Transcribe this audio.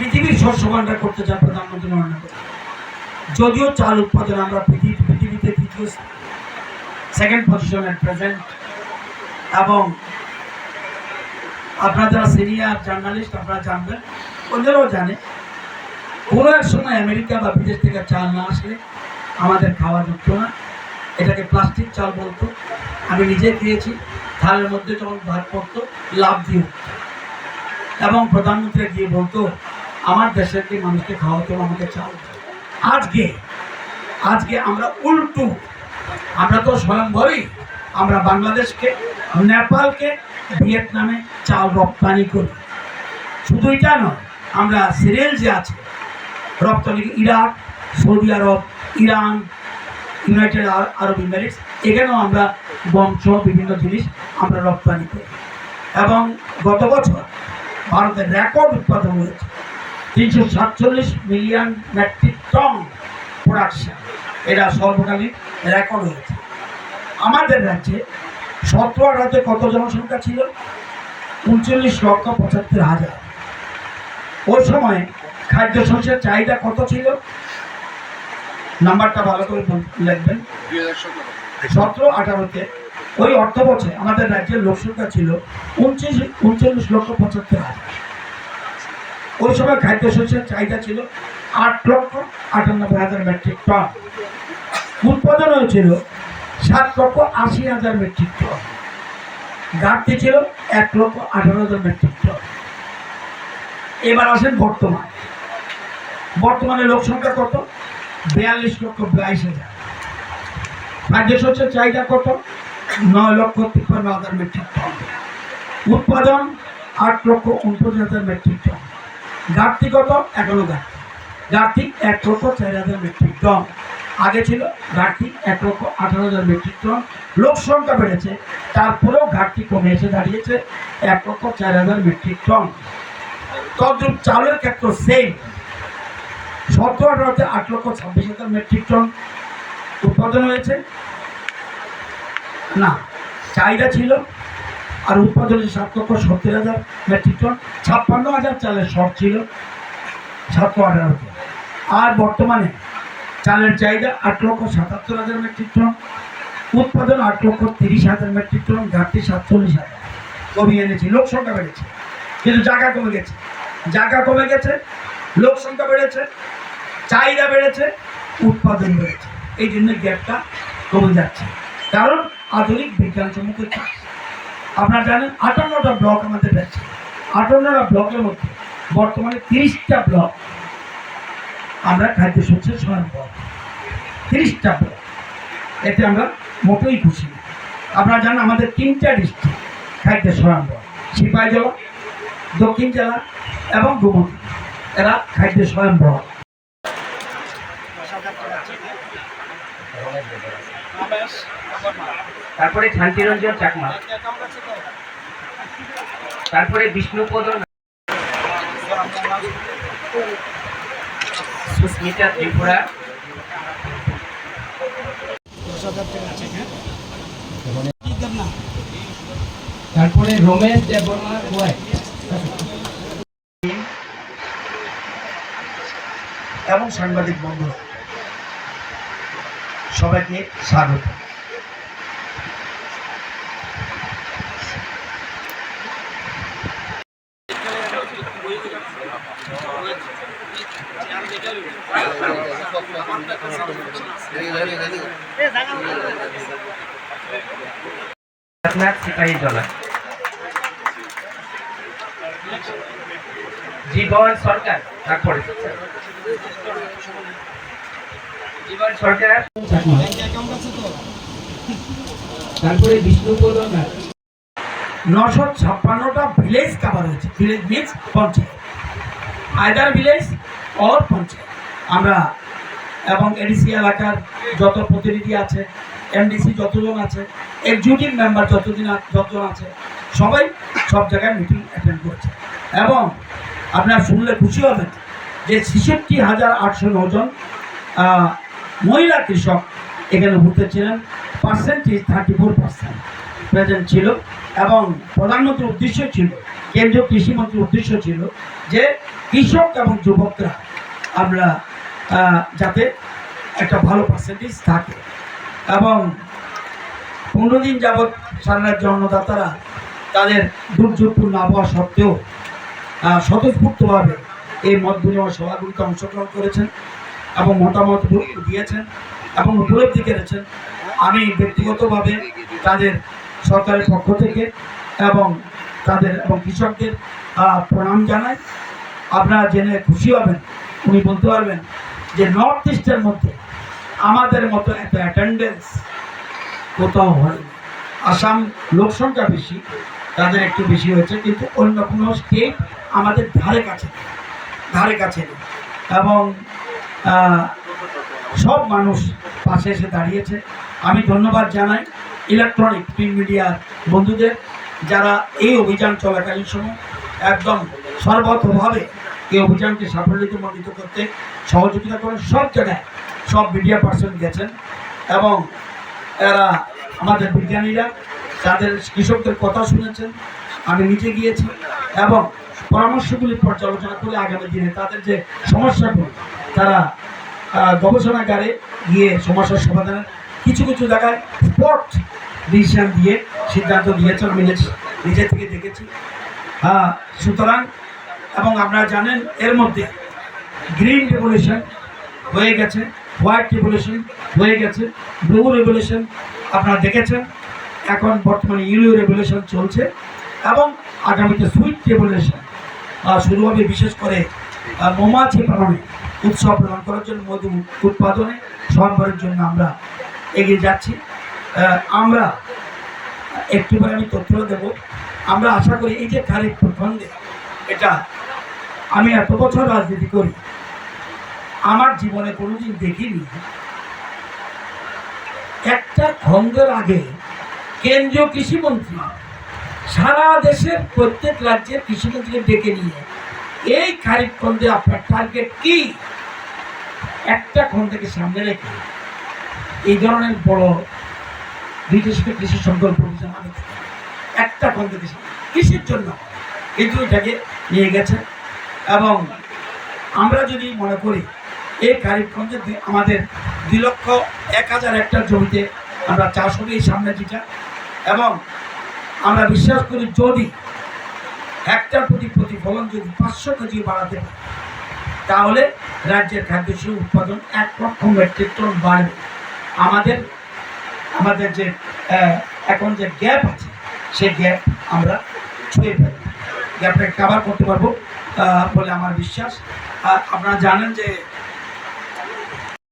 পৃথিবীর শস্য ভাণ্ডার করতে চান প্রধানমন্ত্রী নরেন্দ্র মোদী। যদিও চাল উৎপাদন আমরা পৃথিবী পৃথিবীতে তৃতীয় সেকেন্ড পজিশন এট প্রেজেন্ট এবং আপনারা যারা সিনিয়র জার্নালিস্ট আপনারা জানবেন ওদেরও জানে, কোনো এক সময় আমেরিকা বা বিদেশ থেকে চাল না আসলে আমাদের খাওয়া যুক্ত না। এটাকে প্লাস্টিক চাল বলতো। আমি নিজে খেয়েছি, থালের মধ্যে যখন ভাত পড়তো লাভ দিয়ে এবং প্রধানমন্ত্রী গিয়ে বলতো আমার দেশের কি মানুষকে খাওয়াতে আমাকে চাল। আজকে আজকে আমরা উল্টু, আমরা তো স্বয়ংভরই আমরা বাংলাদেশকে, নেপালকে, ভিয়েতনামে চাল রপ্তানি করি। শুধু এটা নয়, আমরা সিরিয়াল যে আছে, রপ্তানি Iraq, Saudi Arab, Iran, United আর- আরব ইমিরেটস, এখানেও আমরা বংশ, বিভিন্ন জিনিস আমরা রপ্তানি করি। এবং গত বছর ভারতের রেকর্ড উৎপাদন হয়েছে। তিনশো সাতচল্লিশ মিলিয়ন মেট্রিক টন প্রোডাকশন এটা সর্বকালীন রেকর্ড হয়েছে। আমাদের রাজ্যে সতেরো রাজ্যে কত জনসংখ্যা ছিল? উনচল্লিশ লক্ষ পঁচাত্তর হাজার। ওই সময় খাদ্যশস্যের চাহিদা কত ছিল? নাম্বারটা ভালো করে লিখবেন। সতেরো, আঠারোতে। ওই অর্থ বছরে আমাদের রাজ্যের লোকসংখ্যা ছিল উনচল্লিশ উনচল্লিশ লক্ষ পঁচাত্তর হাজার। ওই সময় খাদ্যশস্যের চাহিদা ছিল আট লক্ষ আটানব্বই হাজার মেট্রিক টন। উৎপাদন হয়েছিল সাত লক্ষ আশি হাজার মেট্রিক টন। ঘাটতি ছিল এক লক্ষ আঠারো হাজার মেট্রিক টন। এবার আসেন বর্তমান। বর্তমানে লোক সংখ্যা কত? বিয়াল্লিশ লক্ষ বাইশ হাজার। খাদ্যশস্যের চাহিদা কত? নয় লক্ষ তিপ্পান্ন হাজার মেট্রিক টন। উৎপাদন আট লক্ষ উনপঞ্চাশ হাজার মেট্রিক টন। ঘাটতি কত? এখনও ঘাটতি। ঘাটতি এক লক্ষ চার হাজার মেট্রিক টন আগে ছিল ঘাটতি এক লক্ষ আঠারো হাজার মেট্রিক টন লোক সংখ্যা বেড়েছে। তারপরেও ঘাটতি কমে এসে দাঁড়িয়েছে এক লক্ষ চার হাজার মেট্রিক টন তদ্রুপ চালের ক্ষেত্র সেম সতেরো আঠারোতে আট লক্ষ ছাব্বিশ হাজার মেট্রিক টন উৎপাদন হয়েছে। না, চাহিদা ছিল আর উৎপাদন সাত লক্ষ সত্তর হাজার মেট্রিক টন, ছাপ্পান্ন হাজার চালের শর্ট ছিল সতেরো আঠারোতে আর বর্তমানে চালের চাহিদা আট লক্ষ সাতাত্তর হাজার মেট্রিক টন, উৎপাদন আট লক্ষ তিরিশ হাজার মেট্রিক টন, ঘাটতি সাতচল্লিশ হাজার। কমিয়ে এনেছি লোক সংখ্যা বেড়েছে, কিন্তু জায়গা কমে গেছে। জায়গা কমে গেছে লোক সংখ্যা বেড়েছে, চাহিদা বেড়েছে, উৎপাদন বেড়েছে। এই জন্য গ্যাপটা কমে যাচ্ছে। কারণ আধুনিক বিজ্ঞানসম্মত চাষ আপনারা জানেন, আটান্নটা ব্লক আমাদের রয়েছে আটান্নটা ব্লকের মধ্যে বর্তমানে তিরিশটা ব্লক আমরা খাদ্য খাদ্যশস্যের স্বয়ংবর তিরিশটা ব্লক এতে আমরা মোটেই খুশি আপনারা জানেন, আমাদের তিনটা ডিস্ট্রিক্ট খাদ্য স্বয়ংবর সিপাহী জেলা, দক্ষিণ জেলা এবং গোমতী এরা খাদ্য স্বয়ংবর তারপরে শান্তিরঞ্জন চাকমা। তারপরে বিষ্ণুপদ সুস্মিতা ত্রিপুরা। তারপরে রমেশ দেববর্মা এবং সাংবাদিক বন্ধুরা সবাইকে স্বাগত। জীবন সরকার তারপরে জীবন সরকার তারপরে বিষ্ণুপদ নাথ নশো ছাপ্পান্নটা ভিলেজ কাভার হয়েছে। Village means panchayat. Either village or panchayat আমরা এবং এডিসি এলাকার যত প্রতিনিধি আছে, এমডিসি যতজন আছে এক্সিকিউটিভ মেম্বার যতদিন যতজন আছে, সবাই সব জায়গায় মিটিং অ্যাটেন্ড করেছে। এবং আপনারা শুনলে খুশি হবেন যে ছেষট্টি হাজার আটশো নজন মহিলা কৃষক এখানে উপস্থিত ছিলেন। Percentage thirty four percent present ছিল এবং প্রধানমন্ত্রীর উদ্দেশ্য ছিল, কেন্দ্রীয় কৃষিমন্ত্রীর উদ্দেশ্য ছিল যে কৃষক এবং যুবকরা আমরা যাতে একটা ভালো পার্সেন্টেজ থাকে। এবং পনেরো দিন যাবৎ সারা রাজ্যে অন্নদাতারা তাদের দুর্যোগপূর্ণ আবহাওয়া সত্ত্বেও স্বতঃস্ফূর্তভাবে এই মত বিনিময় সভাগুলিতে অংশগ্রহণ করেছেন এবং মতামত দিয়েছেন এবং উপলব্ধি করেছেন আমি ব্যক্তিগতভাবে তাদের সরকারের পক্ষ থেকে এবং তাদের এবং কৃষকদের প্রণাম জানাই। আপনারা জেনে খুশি হবেন উনি বলতে পারবেন যে নর্থ ইস্টের মধ্যে আমাদের মতো এত অ্যাটেন্ডেন্স কোথাও হয়নি। আসাম লোকসংখ্যা বেশি, তাদের একটু বেশি হয়েছে, কিন্তু অন্য কোনো স্টেট আমাদের ধারে কাছে ধারে কাছে এবং সব মানুষ পাশে এসে দাঁড়িয়েছে। আমি ধন্যবাদ জানাই ইলেকট্রনিক প্রিন্ট মিডিয়ার বন্ধুদের, যারা এই অভিযান চলাকালীন সময় একদম সর্বতভাবে এই অভিযানকে সাফল্যমণ্ডিত করতে সহযোগিতা করেন সব জায়গায় সব মিডিয়া পার্সন গেছেন এবং এরা আমাদের বিজ্ঞানীরা, তাদের কৃষকদের কথা শুনেছেন, আমি নিজে গিয়েছি এবং পরামর্শগুলি পর্যালোচনা করে আগামী দিনে তাদের যে সমস্যাগুলো, তারা গবেষণাগারে গিয়ে সমস্যার সমাধানের কিছু কিছু জায়গায় স্পট ডিসিশন দিয়ে সিদ্ধান্ত দিয়েছেন আমি নিজে থেকে দেখেছি। হ্যাঁ সুতরাং এবং আপনারা জানেন এর মধ্যে গ্রিন রেভলিউশন হয়ে গেছে, হোয়াইট রেভলিউশন হয়ে গেছে, ব্লু রেভলিউশন আপনারা দেখেছেন। এখন বর্তমানে ইউরো রেভলিউশন চলছে এবং আগামীতে সুইট রেভলিউশন শুরু হবে বিশেষ করে মৌমাছি পালনে উৎসব প্রদান করার জন্য, মধু উৎপাদনে সরবরাহের জন্য আমরা এগিয়ে যাচ্ছি। আমরা একটু পরে আমি তথ্য দেব। আমরা আশা করি এই যে খারিফ প্রখণ্ডে এটা আমি এত বছর রাজনীতি করি। আমার জীবনে কোনোদিন দেখিনি। একটা খন্ডের আগে কেন্দ্রীয় কৃষিমন্ত্রী সারা দেশের প্রত্যেক রাজ্যের কৃষিমন্ত্রীকে ডেকে নিয়ে, এই খারিফ খন্ডে আপনার টার্গেট কি? একটা খন্ডকে সামনে রেখে এই ধরনের বড় বিদেশিত কৃষি সংকল্প অভিযান একটা খন্ডকে কৃষির জন্য কিন্তু এটাকে নিয়ে গেছে এবং আমরা যদি মনে করি, এই খারিফগঞ্জে দুই- আমাদের দুই লক্ষ এক হাজার হেক্টর জমিতে আমরা চাষ হবে এই সামনে যেটা এবং আমরা বিশ্বাস করি যদি হেক্টর প্রতি প্রতিফলন যদি পাঁচশো কেজি বাড়াতে তাহলে রাজ্যের খাদ্যশস্য উৎপাদন এক লক্ষ মেট্রিক টন বাড়বে। আমাদের আমাদের যে এখন যে গ্যাপ আছে, সেই গ্যাপ আমরা ছুঁয়ে ফেলব। গ্যাপটাকে কাভার করতে পারব। বলে আমার বিশ্বাস। আর আপনারা জানেন যে